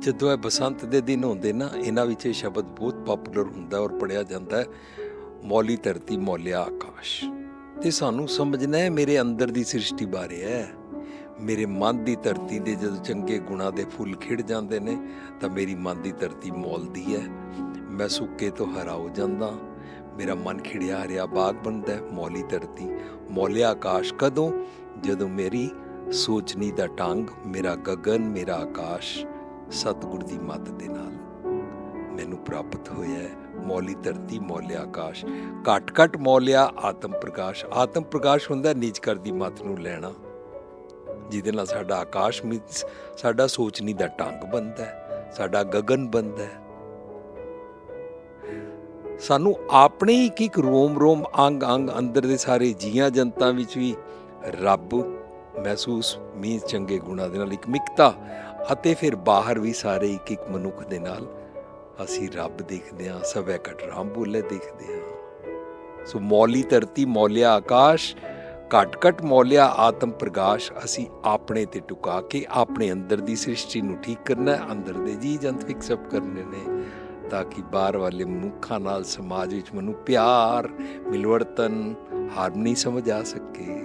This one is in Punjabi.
ਜਦੋਂ ਇਹ ਬਸੰਤ ਦੇ ਦਿਨ ਹੁੰਦੇ ਨਾ, ਇਹਨਾਂ ਵਿੱਚ ਇਹ ਸ਼ਬਦ ਬਹੁਤ ਪਪੂਲਰ ਹੁੰਦਾ ਔਰ ਪੜਿਆ ਜਾਂਦਾ ਹੈ, ਮੌਲੀ ਧਰਤੀ, ਮੌਲਿਆ ਆਕਾਸ਼। ਤੇ ਸਾਨੂੰ ਸਮਝਣਾ ਹੈ, ਮੇਰੇ ਅੰਦਰ ਦੀ ਸ੍ਰਿਸ਼ਟੀ ਬਾਰੇ ਹੈ। ਮੇਰੇ ਮਨ ਦੀ ਧਰਤੀ ਦੇ ਜਦੋਂ ਚੰਗੇ ਗੁਣਾ ਦੇ ਫੁੱਲ ਖਿੜ ਜਾਂਦੇ ਨੇ, ਤਾਂ ਮੇਰੀ ਮਨ ਦੀ ਧਰਤੀ ਮੌਲਦੀ ਹੈ। ਮੈਂ ਸੁੱਕੇ ਤੋਂ ਹਰਾ ਹੋ ਜਾਂਦਾ, ਮੇਰਾ ਮਨ ਖਿੜਿਆ ਹਰਿਆ ਬਾਗ ਬਣਦਾ ਮੌਲੀ ਧਰਤੀ, ਮੌਲਿਆ ਆਕਾਸ਼ ਕਦੋਂ? ਜਦੋਂ ਮੇਰੀ ਸੋਚਣੀ ਦਾ ਟੰਗ ਮੇਰਾ ਗਗਨ, ਮੇਰਾ ਆਕਾਸ਼। ਸਤਿਗੁਰ ਦੀ ਮੱਤ ਦੇ ਨਾਲ। ਮੈਨੂੰ ਪ੍ਰਾਪਤ ਹੋਇਆ ਹੈ ਮੌਲੀ ਧਰਤੀ ਮੌਲਿਆ ਆਕਾਸ਼। ਘਟ ਘਟ ਮੌਲਿਆ ਆਤਮ ਪ੍ਰਕਾਸ਼। ਆਤਮ ਪ੍ਰਕਾਸ਼ ਹੁੰਦਾ ਨੀਚ ਕਰਦੀ ਮੱਤ ਨੂੰ ਲੈਣਾ। ਜਿਹਦੇ ਨਾਲ ਸਾਡਾ ਆਕਾਸ਼ ਮੀਨਸ ਸਾਡਾ ਸੋਚਣੀ ਦਾ ਟੰਗ ਬਣਦਾ ਹੈ, ਸਾਡਾ ਗਗਨ ਬਣਦਾ ਹੈ। ਸਾਨੂੰ ਆਪਣੇ ਇੱਕ ਇੱਕ ਰੋਮ ਰੋਮ ਅੰਗ ਅੰਗ ਅੰਦਰ ਦੇ ਸਾਰੇ ਜੀਆਂ ਜਨਤਾ ਵਿੱਚ ਵੀ ਰੱਬ ਮਹਿਸੂਸ ਮੀਨਸ ਚੰਗੇ ਗੁਣਾ ਦੇ ਨਾਲ ਇੱਕ ਮਿਕਤਾ ਅਤੇ ਫਿਰ ਬਾਹਰ ਵੀ ਸਾਰੇ ਇੱਕ ਇੱਕ ਮਨੁੱਖ ਦੇ ਨਾਲ ਅਸੀਂ ਰੱਬ ਦੇਖਦੇ ਹਾਂ ਸਭੈ ਕਟ ਰਾਮ ਬੋਲੇ ਦੇਖਦੇ ਹਾਂ। ਸੋ ਮੌਲੀ ਧਰਤੀ, ਮੌਲਿਆ ਆਕਾਸ਼, ਘਟ ਘਟ ਮੌਲਿਆ ਆਤਮ ਪ੍ਰਕਾਸ਼ ਅਸੀਂ ਆਪਣੇ ਤੇ ਟੁਕਾ ਕੇ ਆਪਣੇ ਅੰਦਰ ਦੀ ਸ੍ਰਿਸ਼ਟੀ ਨੂੰ ਠੀਕ ਕਰਨਾ ਅੰਦਰ ਦੇ ਜੀ ਜੰਤ ਫਿਕਸ ਅਪ ਕਰਨੇ ਨੇ ਤਾਂ ਕਿ ਬਾਹਰ ਵਾਲੇ ਮਨੁੱਖਾਂ ਨਾਲ ਸਮਾਜ ਵਿੱਚ ਮੈਨੂੰ ਪਿਆਰ, ਮਿਲਵਰਤਨ ਹਾਰਮਨੀ ਸਮਝ ਆ ਸਕੇ।